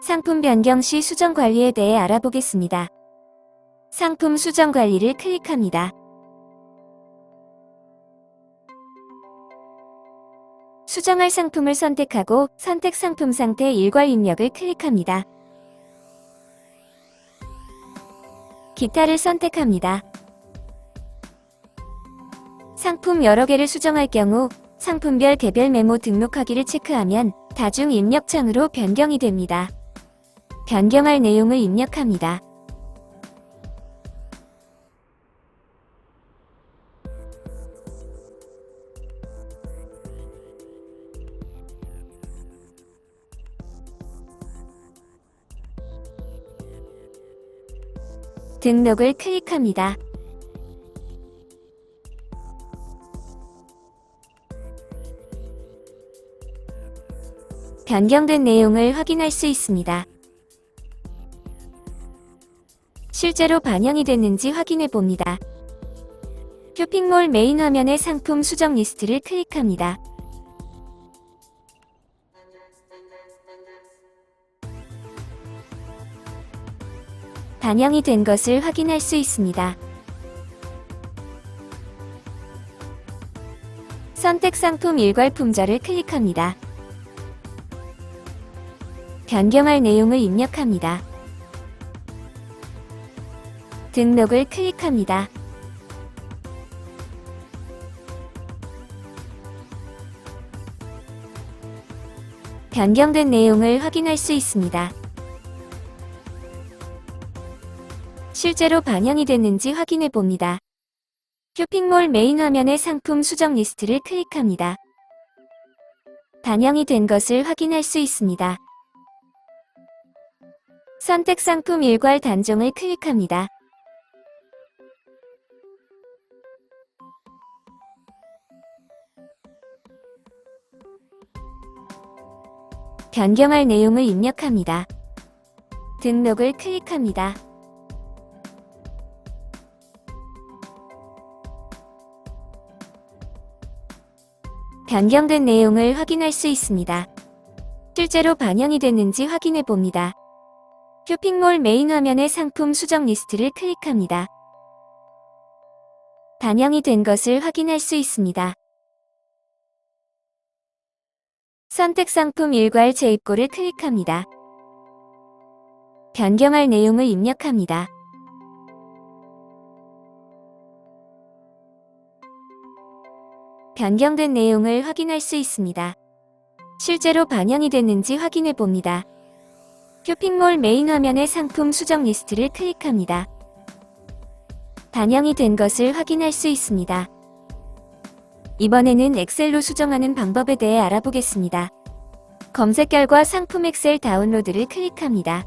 상품 변경 시 수정 관리에 대해 알아보겠습니다. 상품 수정 관리를 클릭합니다. 수정할 상품을 선택하고 선택 상품 상태 일괄 입력을 클릭합니다. 기타를 선택합니다. 상품 여러 개를 수정할 경우 상품별 개별 메모 등록하기를 체크하면 다중 입력 창으로 변경이 됩니다. 변경할 내용을 입력합니다. 등록을 클릭합니다. 변경된 내용을 확인할 수 있습니다. 실제로 반영이 됐는지 확인해 봅니다. 쇼핑몰 메인 화면의 상품 수정 리스트를 클릭합니다. 반영이 된 것을 확인할 수 있습니다. 선택 상품 일괄 품절을 클릭합니다. 변경할 내용을 입력합니다. 등록을 클릭합니다. 변경된 내용을 확인할 수 있습니다. 실제로 반영이 됐는지 확인해 봅니다. 쇼핑몰 메인 화면의 상품 수정 리스트를 클릭합니다. 반영이 된 것을 확인할 수 있습니다. 선택 상품 일괄 단종을 클릭합니다. 변경할 내용을 입력합니다. 등록을 클릭합니다. 변경된 내용을 확인할 수 있습니다. 실제로 반영이 됐는지 확인해 봅니다. 쇼핑몰 메인 화면의 상품 수정 리스트를 클릭합니다. 반영이 된 것을 확인할 수 있습니다. 선택 상품 일괄 재입고를 클릭합니다. 변경할 내용을 입력합니다. 변경된 내용을 확인할 수 있습니다. 실제로 반영이 됐는지 확인해 봅니다. 쇼핑몰 메인 화면의 상품 수정 리스트를 클릭합니다. 반영이 된 것을 확인할 수 있습니다. 이번에는 엑셀로 수정하는 방법에 대해 알아보겠습니다. 검색 결과 상품 엑셀 다운로드를 클릭합니다.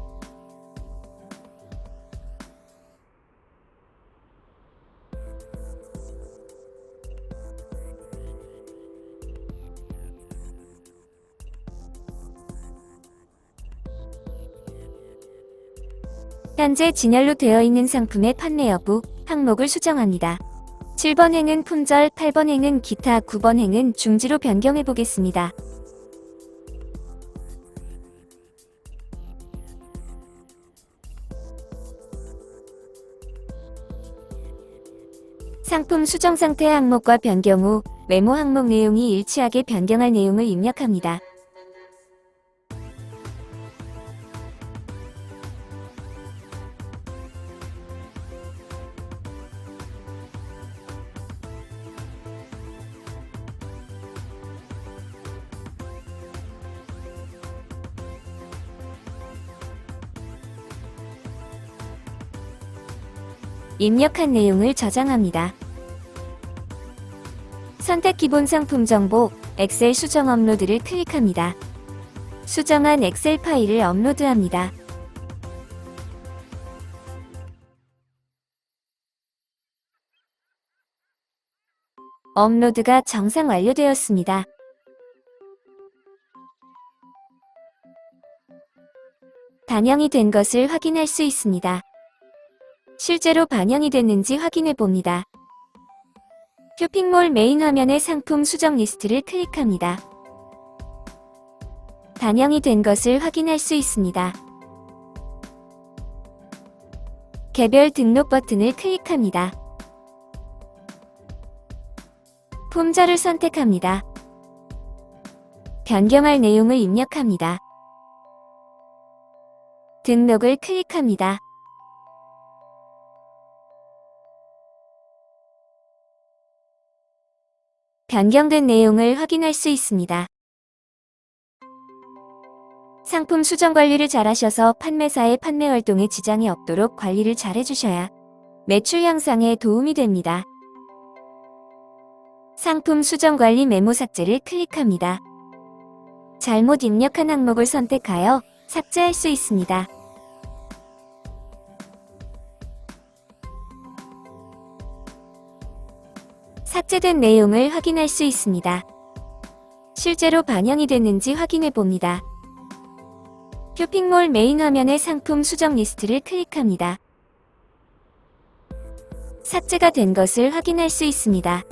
현재 진열로 되어 있는 상품의 판매 여부, 항목을 수정합니다. 7번 행은 품절, 8번 행은 기타, 9번 행은 중지로 변경해 보겠습니다. 상품 수정 상태 항목과 변경 후 메모 항목 내용이 일치하게 변경할 내용을 입력합니다. 입력한 내용을 저장합니다. 선택 기본 상품 정보, 엑셀 수정 업로드를 클릭합니다. 수정한 엑셀 파일을 업로드합니다. 업로드가 정상 완료되었습니다. 반영이 된 것을 확인할 수 있습니다. 실제로 반영이 됐는지 확인해 봅니다. 쇼핑몰 메인 화면의 상품 수정 리스트를 클릭합니다. 반영이 된 것을 확인할 수 있습니다. 개별 등록 버튼을 클릭합니다. 품절을 선택합니다. 변경할 내용을 입력합니다. 등록을 클릭합니다. 변경된 내용을 확인할 수 있습니다. 상품 수정 관리를 잘하셔서 판매사의 판매 활동에 지장이 없도록 관리를 잘 해주셔야 매출 향상에 도움이 됩니다. 상품 수정 관리 메모 삭제를 클릭합니다. 잘못 입력한 항목을 선택하여 삭제할 수 있습니다. 삭제된 내용을 확인할 수 있습니다. 실제로 반영이 됐는지 확인해 봅니다. 쇼핑몰 메인 화면의 상품 수정 리스트를 클릭합니다. 삭제가 된 것을 확인할 수 있습니다.